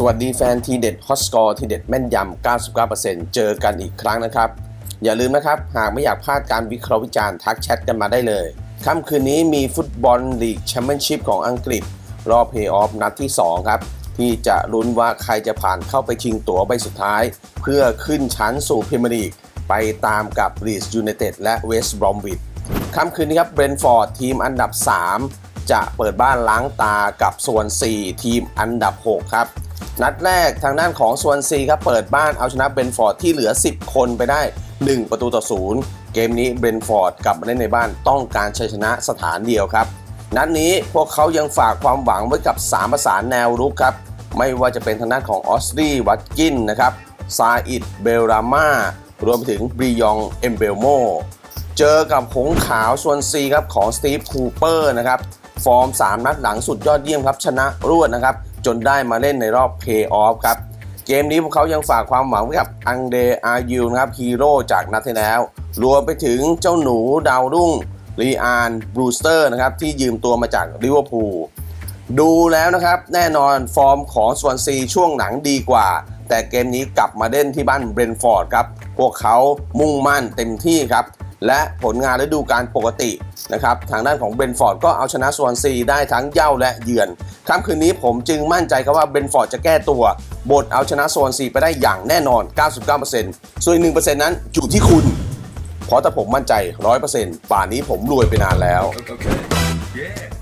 สวัสดีแฟนทีเด็ดฮอตสกอร์ทีเด็ดแม่นยำ 99%เจอกันอีกครั้งนะครับ อย่าลืมนะครับ หากไม่อยากพลาดการวิเคราะห์วิจารณ์ทักแชทกันมาได้เลยค่ำคืนนี้มีฟุตบอลลีกแชมเปี้ยนชิพของอังกฤษ รอบเพย์ออฟนัดที่ 2 ครับ ที่จะลุ้นว่าใครจะผ่านเข้าไปชิงตั๋วใบสุดท้าย เพื่อขึ้นชั้นสู่พรีเมียร์ลีก ไปตามกับลีสยูไนเต็ดและเวสต์บรอมวิดค่ำคืนนี้ครับเบรนฟอร์ดทีมอันดับ 3 จะเปิดบ้านล้างตากับส่วน 4 ทีมอันดับ 6 ครับ นัดแรกทางด้านของส่วน4ครับเปิดบ้านเอาชนะเบนฟอร์ดที่เหลือ 10 คนไปได้ 1 ประตูต่อ0เกมนี้เบนฟอร์ดกลับมาเล่นในบ้านต้องการชัยชนะสถานเดียวครับ นัดนี้พวกเขายังฝากความหวังไว้กับ 3 ประสานแนวรุกครับ ไม่ว่าจะเป็นทางด้านของออสตรีวัตกินนะครับซาอิดเบลรามารวมไปถึงบรียองเอมเบลโมเจอกับหงขาวส่วน C ครับของสตีฟคูเปอร์นะครับฟอร์ม 3 นัดหลังสุดยอดเยี่ยมครับชนะรวดนะครับ จนได้มาเล่นในรอบเพย์ออฟครับ เกมนี้พวกเขายังฝากความหวังไว้กับอังเดอายูนะครับฮีโร่จากนัดที่แล้ว รวมไปถึงเจ้าหนูดาวรุ่งรีอานบรูสเตอร์นะครับที่ยืมตัวมาจากลิเวอร์พูลดูแล้วนะครับแน่นอนฟอร์มของสวนซีช่วงหลังดีกว่า แต่เกมนี้กลับมาเล่นที่บ้านเบรนฟอร์ดครับ พวกเขามุ่งมั่นเต็มที่ครับ และผลงานฤดูกาลปกตินะครับทางด้านของเบนฟอร์ดก็เอาชนะสวนซีได้ทั้งเย่าและเยือนค่ำคืนนี้ผมจึงมั่นใจครับว่าเบนฟอร์ดจะแก้ตัวบทเอาชนะสวนซีไปได้อย่างแน่นอน 99%ส่วนอีก1%นั้นอยู่ที่คุณ เพราะถ้าผมมั่นใจ 100%ป่านนี้ผมรวยไปนานแล้ว Okay. Yeah.